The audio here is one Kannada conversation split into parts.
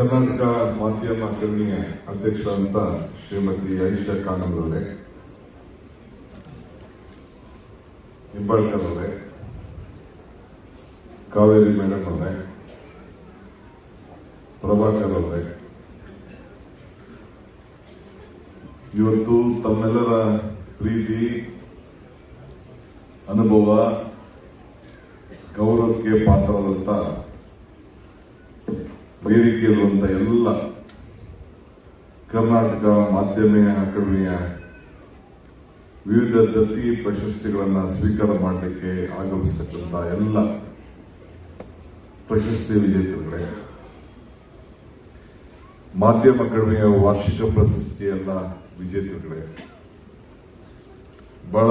ಕರ್ನಾಟಕ ಮಾಧ್ಯಮ ಅಕಾಡೆಮಿಯ ಅಂತ ಶ್ರೀಮತಿ ಐಷಾ ಖಾನಂ ಅವರೇ ನಿಂಬಾಳ್ಕರ್ ಅವರೇ ಕಾವೇರಿ ಮೇಡಮ್ ಅವರೇ ಪ್ರಭಾಕರ್ ಅವರೇ ಇವತ್ತು ತಮ್ಮೆಲ್ಲರ ಪ್ರೀತಿ, ಅನುಭವ ಗೌರವಕ್ಕೆ ಪಾತ್ರವಾದಂತ ವೇದಿಕೆಯಲ್ಲಿರುವಂತ ಎಲ್ಲ ಕರ್ನಾಟಕ ಮಾಧ್ಯಮ ಅಕಾಡೆಮಿಯ ವಿವಿಧ ದತ್ತಿ ಪ್ರಶಸ್ತಿಗಳನ್ನ ಸ್ವೀಕಾರ ಮಾಡಲಿಕ್ಕೆ ಆಗಮಿಸತಕ್ಕಂತಹ ಎಲ್ಲ ಪ್ರಶಸ್ತಿ ವಿಜೇತರುಗಳೇ, ಮಾಧ್ಯಮ ಅಕಾಡೆಮಿಯ ವಾರ್ಷಿಕ ಪ್ರಶಸ್ತಿಯಲ್ಲ ವಿಜೇತರುಗಳೇ, ಬಹಳ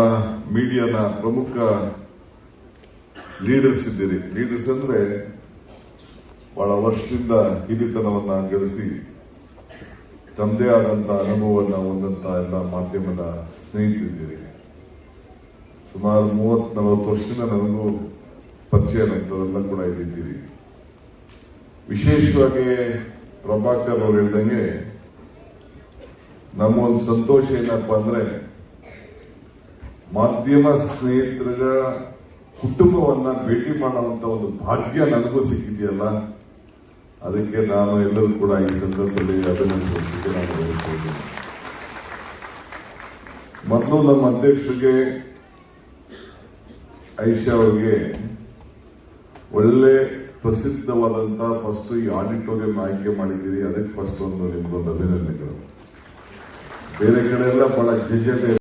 ಮೀಡಿಯಾದ ಪ್ರಮುಖ ಲೀಡರ್ಸ್ ಇದ್ದೀರಿ. ಲೀಡರ್ಸ್ ಅಂದ್ರೆ ಬಹಳ ವರ್ಷದಿಂದ ಹಿರಿತನವನ್ನ ಗಳಿಸಿ ತಮ್ಮದೇ ಆದಂತಹ ಅನುಭವವನ್ನ ಹೊಂದಂತ ಎಲ್ಲ ಮಾಧ್ಯಮದ ಸ್ನೇಹಿತರಿದ್ದೀರಿ. ಸುಮಾರು ಮೂವತ್ ನಲವತ್ತು ವರ್ಷದಿಂದ ನನಗೂ ಪರಿಚಯ ಕೂಡ ಇಲ್ಲಿದ್ದೀರಿ. ವಿಶೇಷವಾಗಿ ಪ್ರಭಾಕರ್ ಅವರು ಹೇಳ್ದಂಗೆ ನಮ್ಮ ಒಂದು ಸಂತೋಷ ಏನಪ್ಪಾ ಅಂದ್ರೆ ಮಾಧ್ಯಮ ಸ್ನೇಹಿತರ ಕುಟುಂಬವನ್ನ ಭೇಟಿ ಮಾಡುವಂತ ಒಂದು ಭಾಗ್ಯ ನನಗೂ ಸಿಕ್ಕಿದೆಯಲ್ಲ. ಅದಕ್ಕೆ ನಾನು ಎಲ್ಲರೂ ಕೂಡ ಈ ಸಂದರ್ಭದಲ್ಲಿ ಅಭಿನಂದಿಸಲಿಕ್ಕೆ ನಾನು ಬಯಸ್ತೀನಿ ಮೊದಲು ನಮ್ಮ ಅಧ್ಯಕ್ಷರಿಗೆ ಐಶಾ ಅವರಿಗೆ ಒಳ್ಳೆ ಪ್ರಸಿದ್ಧವಾದಂತಹ ಫಸ್ಟ್ ಈ ಆಡಿಟೋರಿಯಂ ಆಯ್ಕೆ ಮಾಡಿದ್ದೀರಿ. ಅದಕ್ಕೆ ಫಸ್ಟ್ ಒಂದು ನಿಮ್ಗೊಂದು ಅಭಿನಂದನೆಗಳು. ಬೇರೆ ಕಡೆ ಎಲ್ಲ ಬಹಳ ಜಜೆ